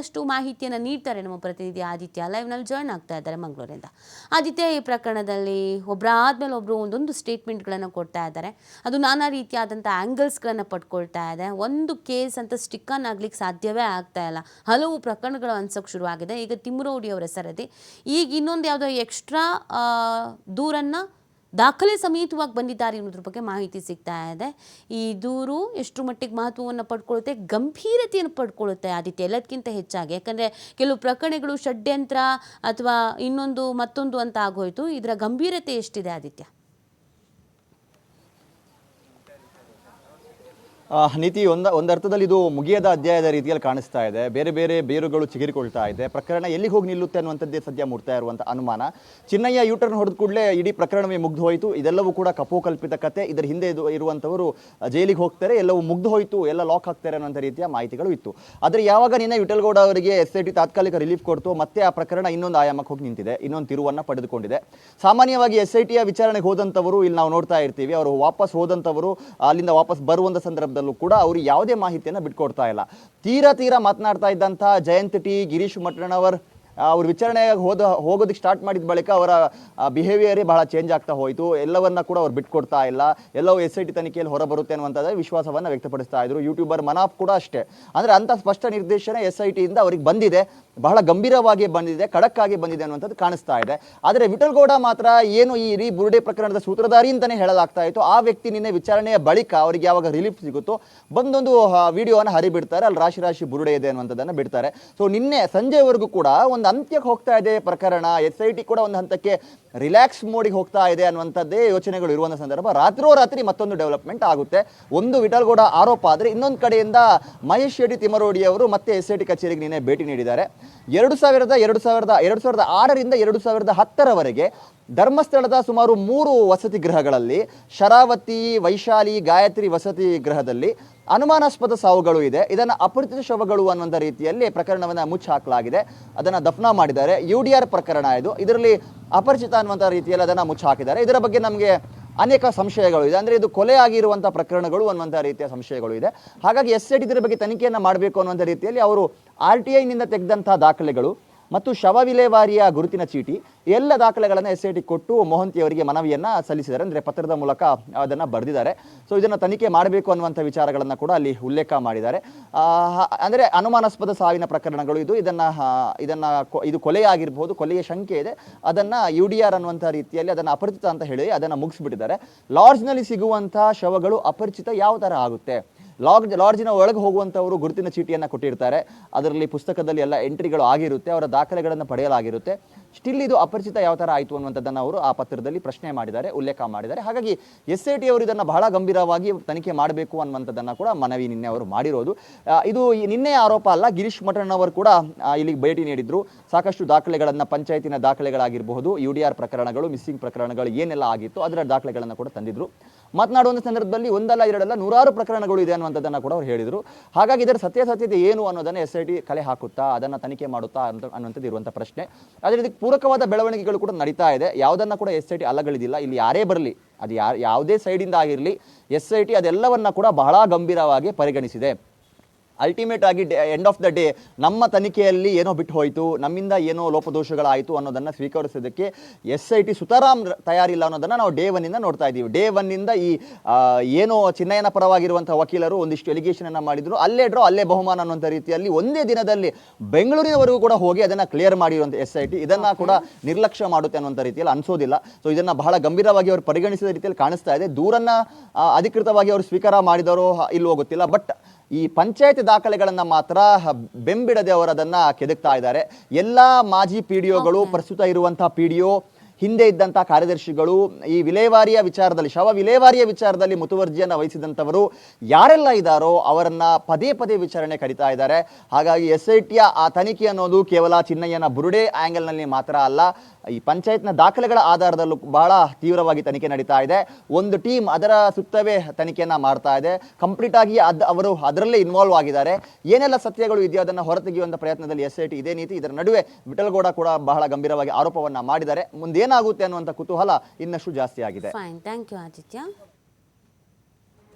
ಅಷ್ಟು ಮಾಹಿತಿಯನ್ನು ನೀಡ್ತಾರೆ ನಮ್ಮ ಪ್ರತಿನಿಧಿ ಆದಿತ್ಯ. ಲೈವ್ನಲ್ಲಿ ಜಾಯ್ನ್ ಆಗ್ತಾ ಇದ್ದಾರೆ ಮಂಗಳೂರಿಂದ. ಆದಿತ್ಯ, ಈ ಪ್ರಕರಣದಲ್ಲಿ ಒಬ್ಬರಾದ್ಮೇಲೆ ಒಬ್ಬರು ಒಂದೊಂದು ಸ್ಟೇಟ್ಮೆಂಟ್ಗಳನ್ನು ಕೊಡ್ತಾ ಇದ್ದಾರೆ. ಅದು ನಾನಾ ರೀತಿಯಾದಂಥ ಆ್ಯಂಗಲ್ಸ್ಗಳನ್ನು ಪಡ್ಕೊಳ್ತಾ ಇದೆ. ಒಂದು ಕೇಸ್ ಅಂತ ಸ್ಟಿಕ್ಕನ್ ಆಗ್ಲಿಕ್ಕೆ ಸಾಧ್ಯವೇ ಆಗ್ತಾ ಇಲ್ಲ. ಹಲವು ಪ್ರಕರಣಗಳು ಅನ್ಸೋಕ್ಕೆ ಶುರುವಾಗಿದೆ. ಈಗ ತಿಮ್ಮರೋಡಿ ಅವರ ಸರದಿ ಈಗ ಇನ್ನೊಂದು ಯಾವುದೋ ಎಕ್ಸ್ಟ್ರಾ ದೂರನ್ನು ದಾಖಲೆ ಸಮೇತವಾಗಿ ಬಂದಿದ್ದಾರೆ ಅನ್ನೋದ್ರ ಬಗ್ಗೆ ಮಾಹಿತಿ ಸಿಗ್ತಾ ಇದೆ. ಈ ದೂರು ಎಷ್ಟು ಮಟ್ಟಿಗೆ ಮಹತ್ವವನ್ನು ಪಡ್ಕೊಳ್ಳುತ್ತೆ, ಗಂಭೀರತೆಯನ್ನು ಪಡ್ಕೊಳ್ಳುತ್ತೆ ಆದಿತ್ಯ ಎಲ್ಲದಕ್ಕಿಂತ ಹೆಚ್ಚಾಗಿ. ಯಾಕಂದರೆ ಕೆಲವು ಪ್ರಕರಣಗಳು ಷಡ್ಯಂತ್ರ ಅಥವಾ ಇನ್ನೊಂದು ಮತ್ತೊಂದು ಅಂತ ಆಗೋಯಿತು. ಇದರ ಗಂಭೀರತೆ ಎಷ್ಟಿದೆ ಆದಿತ್ಯ? ನೀತಿ ಒಂದ ಅರ್ಥದಲ್ಲಿ ಇದು ಮುಗಿಯದ ಅಧ್ಯಾಯದ ರೀತಿಯಲ್ಲಿ ಕಾಣಿಸ್ತಾ ಇದೆ. ಬೇರೆ ಬೇರೆ ಬೇರುಗಳು ಚಿಗಿರಿಕೊಳ್ತಾ ಇದೆ. ಪ್ರಕರಣ ಎಲ್ಲಿಗೆ ಹೋಗಿ ನಿಲ್ಲುತ್ತೆ ಅನ್ನುವಂಥದ್ದೇ ಸದ್ಯ ಮೂಡ್ತಾ ಇರುವಂಥ ಅನುಮಾನ. ಚಿನ್ನಯ್ಯ ಯೂಟರ್ನ್ ಹೊಡೆದ ಕೂಡಲೇ ಇಡೀ ಪ್ರಕರಣವೇ ಮುಗ್ದು ಹೋಯಿತು ಇದೆಲ್ಲವೂ ಕೂಡ ಕಪೋಕಲ್ಪಿತ ಕತೆ. ಇದರ ಹಿಂದೆ ಇದು ಇರುವಂಥವರು ಜೈಲಿಗೆ ಹೋಗ್ತಾರೆ. ಎಲ್ಲವೂ ಮುಗ್ದು ಹೋಯಿತು ಎಲ್ಲ ಲಾಕ್ ಆಗ್ತಾರೆ ಅನ್ನೋಂಥ ರೀತಿಯ ಮಾಹಿತಿಗಳು ಇತ್ತು. ಆದರೆ ಯಾವಾಗ ನಿನ್ನೆ ವಿಠಲ್ಗೌಡ ಅವರಿಗೆ ಎಸ್ ಐ ಟಿ ತಾತ್ಕಾಲಿಕ ರಿಲೀಫ್ ಕೊಡ್ತು ಮತ್ತೆ ಆ ಪ್ರಕರಣ ಇನ್ನೊಂದು ಆಯಾಮಕ್ಕೆ ಹೋಗಿ ನಿಂತಿದೆ. ಇನ್ನೊಂದು ತಿರುವನ್ನು ಪಡೆದುಕೊಂಡಿದೆ. ಸಾಮಾನ್ಯವಾಗಿ ಎಸ್ ಐ ಟಿಯ ವಿಚಾರಣೆಗೆ ಹೋದಂಥವರು ಇಲ್ಲಿ ನಾವು ನೋಡ್ತಾ ಇರ್ತೀವಿ. ಅವರು ವಾಪಸ್ ಹೋದಂಥವರು ಅಲ್ಲಿಂದ ವಾಪಸ್ ಬರುವಂಥ ಸಂದರ್ಭದಲ್ಲೂ ಕೂಡ ಅವರು ಯಾವುದೇ ಮಾಹಿತಿಯನ್ನು ಬಿಟ್ಕೊಡ್ತಾ ಇಲ್ಲ. ತೀರಾ ತೀರಾ ಮಾತನಾಡ್ತಾ ಇದ್ದಂಥ ಜಯಂತ್ ಟಿ, ಗಿರೀಶ್ ಮಠಣ್ಣವರ್ ಅವ್ರ ವಿಚಾರಣೆಗೆ ಹೋದ ಹೋಗೋದಕ್ಕೆ ಸ್ಟಾರ್ಟ್ ಮಾಡಿದ ಬಳಿಕ ಅವರ ಬಿಹೇವಿಯರೇ ಬಹಳ ಚೇಂಜ್ ಆಗ್ತಾ ಹೋಯಿತು. ಎಲ್ಲವನ್ನ ಕೂಡ ಅವ್ರು ಬಿಟ್ಕೊಡ್ತಾ ಇಲ್ಲ. ಎಲ್ಲವೂ ಎಸ್ ಐ ಟಿ ತನಿಖೆಯಲ್ಲಿ ಹೊರಬರುತ್ತೆ ಅನ್ನುವಂಥದ್ದು ವಿಶ್ವಾಸವನ್ನು ವ್ಯಕ್ತಪಡಿಸ್ತಾ ಇದ್ರು. ಯೂಟ್ಯೂಬರ್ ಮನಾಫ್ ಕೂಡ ಅಷ್ಟೇ. ಅಂದರೆ ಅಂಥ ಸ್ಪಷ್ಟ ನಿರ್ದೇಶನ ಎಸ್ ಐ ಟಿಯಿಂದ ಅವ್ರಿಗೆ ಬಂದಿದೆ. ಬಹಳ ಗಂಭೀರವಾಗಿ ಬಂದಿದೆ ಖಡಕ್ ಬಂದಿದೆ ಅನ್ನುವಂಥದ್ದು ಕಾಣಿಸ್ತಾ ಇದೆ. ಆದರೆ ವಿಠಲ್ಗೌಡ ಮಾತ್ರ ಏನು ಈ ರೀ ಬುರುಡೆ ಪ್ರಕರಣದ ಸೂತ್ರಧಾರಿ ಅಂತಾನೆ ಹೇಳಲಾಗ್ತಾ ಇತ್ತು. ಆ ವ್ಯಕ್ತಿ ನಿನ್ನೆ ವಿಚಾರಣೆಯ ಬಳಿಕ ಅವರಿಗೆ ಯಾವಾಗ ರಿಲೀಫ್ ಸಿಗುತ್ತೋ ಬಂದೊಂದು ವಿಡಿಯೋವನ್ನು ಹರಿಬಿಡ್ತಾರೆ. ಅಲ್ಲಿ ರಾಶಿ ರಾಶಿ ಬುರುಡೆ ಇದೆ ಅನ್ನುವಂಥದ್ದನ್ನು ಬಿಡ್ತಾರೆ. ಸೊ ನಿನ್ನೆ ಸಂಜೆವರೆಗೂ ಕೂಡ ಒಂದು ಅಂತ್ಯಕ್ಕೆ ಹೋಗ್ತಾ ಇದೆ ಪ್ರಕರಣ. ಎಸ್ ಐ ಟಿ ಕೂಡ ಒಂದು ಹಂತಕ್ಕೆ ರಿಲ್ಯಾಕ್ಸ್ ಮೋಡಿಗೆ ಹೋಗ್ತಾ ಇದೆ ಅನ್ನುವಂಥದ್ದೇ ಯೋಚನೆಗಳು ಇರುವಂಥ ಸಂದರ್ಭ. ರಾತ್ರೋರಾತ್ರಿ ಮತ್ತೊಂದು ಡೆವಲಪ್ಮೆಂಟ್ ಆಗುತ್ತೆ. ಒಂದು ವಿಠಲ್ಗೌಡ ಆರೋಪ ಆದರೆ ಇನ್ನೊಂದು ಕಡೆಯಿಂದ ಮಹೇಶ್ ಶೆಟ್ಟಿ ತಿಮರೋಡಿ ಅವರು ಮತ್ತೆ ಎಸ್ ಐ ಟಿ ಕಚೇರಿಗೆ ನಿನ್ನೆ ಭೇಟಿ ನೀಡಿದ್ದಾರೆ. ಎರಡು ಸಾವಿರದ ಎರಡು ಸಾವಿರದ ಎರಡು ಸಾವಿರದ ಆರರಿಂದ ಎರಡು ಸಾವಿರದ ಹತ್ತರವರೆಗೆ ಧರ್ಮಸ್ಥಳದ ಸುಮಾರು ಮೂರು ವಸತಿ ಗೃಹಗಳಲ್ಲಿ, ಶರಾವತಿ, ವೈಶಾಲಿ, ಗಾಯತ್ರಿ ವಸತಿ ಗೃಹದಲ್ಲಿ ಅನುಮಾನಾಸ್ಪದ ಸಾವುಗಳು ಇದೆ. ಇದನ್ನು ಅಪರಿಚಿತ ಶವಗಳು ಅನ್ನುವಂಥ ರೀತಿಯಲ್ಲಿ ಪ್ರಕರಣವನ್ನು ಮುಚ್ಚಾಕಲಾಗಿದೆ. ಅದನ್ನು ದಫನ ಮಾಡಿದ್ದಾರೆ. ಯು ಡಿ ಆರ್ ಪ್ರಕರಣ ಇದು. ಇದರಲ್ಲಿ ಅಪರಿಚಿತ ಅನ್ನುವಂಥ ರೀತಿಯಲ್ಲಿ ಅದನ್ನು ಮುಚ್ಚಾಕಿದ್ದಾರೆ. ಇದರ ಬಗ್ಗೆ ನಮಗೆ ಅನೇಕ ಸಂಶಯಗಳು ಇದೆ. ಅಂದರೆ ಇದು ಕೊಲೆ ಆಗಿರುವಂಥ ಪ್ರಕರಣಗಳು ಅನ್ನುವಂಥ ರೀತಿಯ ಸಂಶಯಗಳು ಇದೆ. ಹಾಗಾಗಿ ಎಸ್ ಐ ಟಿ ಇದರ ಬಗ್ಗೆ ತನಿಖೆಯನ್ನು ಮಾಡಬೇಕು ಅನ್ನುವಂಥ ರೀತಿಯಲ್ಲಿ ಅವರು ಆರ್ ಟಿ ಐನಿಂದ ತೆಗೆದಂಥ ದಾಖಲೆಗಳು ಮತ್ತು ಶವ ವಿಲೇವಾರಿಯ ಗುರುತಿನ ಚೀಟಿ, ಎಲ್ಲ ದಾಖಲೆಗಳನ್ನು ಎಸ್ ಐ ಕೊಟ್ಟು ಮೊಹಂತಿ ಅವರಿಗೆ ಮನವಿಯನ್ನು ಸಲ್ಲಿಸಿದ್ದಾರೆ. ಅಂದರೆ ಪತ್ರದ ಮೂಲಕ ಅದನ್ನು ಬರೆದಿದ್ದಾರೆ. ಸೊ ಇದನ್ನು ತನಿಖೆ ಮಾಡಬೇಕು ಅನ್ನುವಂಥ ವಿಚಾರಗಳನ್ನು ಕೂಡ ಅಲ್ಲಿ ಉಲ್ಲೇಖ ಮಾಡಿದ್ದಾರೆ. ಅಂದರೆ ಅನುಮಾನಾಸ್ಪದ ಸಾವಿನ ಪ್ರಕರಣಗಳು ಇದು. ಇದನ್ನು ಇದನ್ನು ಇದು ಕೊಲೆಯಾಗಿರ್ಬೋದು, ಕೊಲೆಯ ಶಂಕೆ ಇದೆ. ಅದನ್ನು ಯು ಡಿ ಆರ್ ಅನ್ನುವಂಥ ರೀತಿಯಲ್ಲಿ ಅದನ್ನು ಅಪರಿಚಿತ ಅಂತ ಹೇಳಿ ಅದನ್ನು ಮುಗಿಸ್ಬಿಟ್ಟಿದ್ದಾರೆ. ಲಾಡ್ಜ್ನಲ್ಲಿ ಸಿಗುವಂಥ ಶವಗಳು ಅಪರಿಚಿತ ಯಾವ ಥರ ಆಗುತ್ತೆ? ಲಾಡ್ಜ್, ಲಾಡ್ಜಿನ ಒಳಗೆ ಹೋಗುವಂಥವರು ಗುರುತಿನ ಚೀಟಿಯನ್ನು ಕೊಟ್ಟಿರ್ತಾರೆ. ಅದರಲ್ಲಿ ಪುಸ್ತಕದಲ್ಲಿ ಎಲ್ಲ ಎಂಟ್ರಿಗಳು ಆಗಿರುತ್ತೆ, ಅವರ ದಾಖಲೆಗಳನ್ನು ಪಡೆಯಲಾಗಿರುತ್ತೆ. ಸ್ಟಿಲ್ ಇದು ಅಪರಿಚಿತ ಯಾವ ಥರ ಆಯಿತು ಅನ್ನುವಂಥದ್ದನ್ನು ಅವರು ಆ ಪತ್ರದಲ್ಲಿ ಪ್ರಶ್ನೆ ಮಾಡಿದ್ದಾರೆ, ಉಲ್ಲೇಖ ಮಾಡಿದ್ದಾರೆ. ಹಾಗಾಗಿ ಎಸ್ ಐ ಟಿ ಅವರು ಇದನ್ನು ಬಹಳ ಗಂಭೀರವಾಗಿ ತನಿಖೆ ಮಾಡಬೇಕು ಅನ್ನುವಂಥದ್ದನ್ನು ಕೂಡ ಮನವಿ ನಿನ್ನೆ ಅವರು ಮಾಡಿರೋದು. ಇದು ನಿನ್ನೆ ಆರೋಪ ಅಲ್ಲ, ಗಿರೀಶ್ ಮಠಣ್ಣವರು ಕೂಡ ಇಲ್ಲಿಗೆ ಭೇಟಿ ನೀಡಿದ್ರು. ಸಾಕಷ್ಟು ದಾಖಲೆಗಳನ್ನು, ಪಂಚಾಯತಿನ ದಾಖಲೆಗಳಾಗಿರಬಹುದು, ಯು ಡಿ ಆರ್ ಪ್ರಕರಣಗಳು, ಮಿಸ್ಸಿಂಗ್ ಪ್ರಕರಣಗಳು, ಏನೆಲ್ಲ ಆಗಿತ್ತು, ಅದರ ದಾಖಲೆಗಳನ್ನು ಕೂಡ ತಂದಿದ್ರು. ಮಾತನಾಡುವಂಥ ಸಂದರ್ಭದಲ್ಲಿ ಒಂದಲ್ಲ, ಎರಡಲ್ಲ, ನೂರಾರು ಪ್ರಕರಣಗಳು ಇದೆ ಅನ್ನುವಂಥದ್ದನ್ನು ಕೂಡ ಅವರು ಹೇಳಿದರು. ಹಾಗಾಗಿ ಇದರ ಸತ್ಯಾಸತ್ಯತೆ ಏನು ಅನ್ನೋದನ್ನು ಎಸ್ ಐ ಟಿ ಕಲೆ ಹಾಕುತ್ತಾ, ಅದನ್ನು ತನಿಖೆ ಮಾಡುತ್ತಾ ಅಂತ ಅನ್ನುವಂಥದ್ದು ಇರುವಂಥ ಪ್ರಶ್ನೆ. ಅದೇ ಇದಕ್ಕೆ ಪೂರಕವಾದ ಬೆಳವಣಿಗೆಗಳು ಕೂಡ ನಡೀತಾ ಇದೆ. ಯಾವುದನ್ನು ಕೂಡ ಎಸ್ ಐ ಟಿ ಅಲ್ಲಗಳಿದಿಲ್ಲ. ಇಲ್ಲಿ ಯಾರೇ ಬರಲಿ, ಅದು ಯಾರು, ಯಾವುದೇ ಸೈಡಿಂದ ಆಗಿರಲಿ ಎಸ್ ಐ ಟಿ ಅದೆಲ್ಲವನ್ನ ಕೂಡ ಬಹಳ ಗಂಭೀರವಾಗಿ ಪರಿಗಣಿಸಿದೆ. ಅಲ್ಟಿಮೇಟ್ ಆಗಿ ಎಂಡ್ ಆಫ್ ದ ಡೇ ನಮ್ಮ ತನಿಖೆಯಲ್ಲಿ ಏನೋ ಬಿಟ್ಟು ಹೋಯಿತು, ನಮ್ಮಿಂದ ಏನೋ ಲೋಪದೋಷಗಳಾಯಿತು ಅನ್ನೋದನ್ನು ಸ್ವೀಕರಿಸೋದಕ್ಕೆ ಎಸ್ ಐ ಟಿ ಸುತಾರಾಮ್ ತಯಾರಿಲ್ಲ ಅನ್ನೋದನ್ನು ನಾವು ಡೇ ಒನ್ನಿಂದ ನೋಡ್ತಾ ಇದ್ದೀವಿ. ಡೇ ಒನ್ನಿಂದ ಈ ಏನೋ ಚಿನ್ನಯನ ಪರವಾಗಿರುವಂಥ ವಕೀಲರು ಒಂದಿಷ್ಟು ಎಲಿಗೇಷನ್ ಮಾಡಿದರು. ಅಲ್ಲೇ ಡ್ರೋ ಅಲ್ಲೇ ಬಹುಮಾನ ಅನ್ನುವಂಥ ರೀತಿಯಲ್ಲಿ ಒಂದೇ ದಿನದಲ್ಲಿ ಬೆಂಗಳೂರಿನವರೆಗೂ ಕೂಡ ಹೋಗಿ ಅದನ್ನು ಕ್ಲಿಯರ್ ಮಾಡಿರುವಂಥ ಎಸ್ ಐ ಟಿ ಇದನ್ನು ಕೂಡ ನಿರ್ಲಕ್ಷ್ಯ ಮಾಡುತ್ತೆ ಅನ್ನುವಂಥ ರೀತಿಯಲ್ಲಿ ಅನಿಸೋದಿಲ್ಲ. ಸೊ ಇದನ್ನು ಬಹಳ ಗಂಭೀರವಾಗಿ ಅವರು ಪರಿಗಣಿಸಿದ ರೀತಿಯಲ್ಲಿ ಕಾಣಿಸ್ತಾ ಇದೆ. ದೂರನ್ನು ಅಧಿಕೃತವಾಗಿ ಅವರು ಸ್ವೀಕಾರ ಮಾಡಿದರೋ ಇಲ್ಲವೋ ಗೊತ್ತಿಲ್ಲ. ಬಟ್ ಈ ಪಂಚಾಯತ್ ದಾಖಲೆಗಳನ್ನು ಮಾತ್ರ ಬೆಂಬಿಡದೆ ಅವರು ಅದನ್ನ ಕೆದಕ್ತಾ ಇದ್ದಾರೆ. ಎಲ್ಲ ಮಾಜಿ ಪಿ ಡಿಒಗಳು ಪ್ರಸ್ತುತ ಇರುವಂತಹ ಪಿ ಡಿ ಹಿಂದೆ ಇದ್ದಂಥ ಕಾರ್ಯದರ್ಶಿಗಳು ಈ ವಿಲೇವಾರಿಯ ವಿಚಾರದಲ್ಲಿ, ಶವ ವಿಲೇವಾರಿಯ ವಿಚಾರದಲ್ಲಿ ಮುತುವರ್ಜಿಯನ್ನು ವಹಿಸಿದಂಥವರು ಯಾರೆಲ್ಲ ಇದ್ದಾರೋ ಅವರನ್ನ ಪದೇ ಪದೇ ವಿಚಾರಣೆ ಕರೀತಾ ಇದ್ದಾರೆ. ಹಾಗಾಗಿ ಎಸ್ ಐ ಟಿಯ ಆ ತನಿಖೆ ಅನ್ನೋದು ಕೇವಲ ಚಿನ್ನಯ್ಯನ ಬುರುಡೆ ಆ್ಯಂಗಲ್ನಲ್ಲಿ ಮಾತ್ರ ಅಲ್ಲ, ಈ ಪಂಚಾಯತ್ನ ದಾಖಲೆಗಳ ಆಧಾರದಲ್ಲೂ ಬಹಳ ತೀವ್ರವಾಗಿ ತನಿಖೆ ನಡೀತಾ ಇದೆ. ಒಂದು ಟೀಮ್ ಅದರ ಸುತ್ತವೇ ತನಿಖೆಯನ್ನು ಮಾಡ್ತಾ ಇದೆ. ಕಂಪ್ಲೀಟ್ ಆಗಿ ಅದ್ ಅವರು ಅದರಲ್ಲೇ ಇನ್ವಾಲ್ವ್ ಆಗಿದ್ದಾರೆ. ಏನೆಲ್ಲ ಸತ್ಯಗಳು ಇದೆಯೋ ಅದನ್ನು ಹೊರತೆಗೆಯುವಂಥ ಪ್ರಯತ್ನದಲ್ಲಿ ಎಸ್ ಐ ಟಿ ಇದೇ ನೀತಿ. ಇದರ ನಡುವೆ ವಿಠಲ್ಗೌಡ ಕೂಡ ಬಹಳ ಗಂಭೀರವಾಗಿ ಆರೋಪವನ್ನು ಮಾಡಿದ್ದಾರೆ. ಮುಂದೇನಾಗುತ್ತೆ ಅನ್ನುವಂಥ ಕುತೂಹಲ ಇನ್ನಷ್ಟು ಜಾಸ್ತಿ ಆಗಿದೆ. Thank you Aditya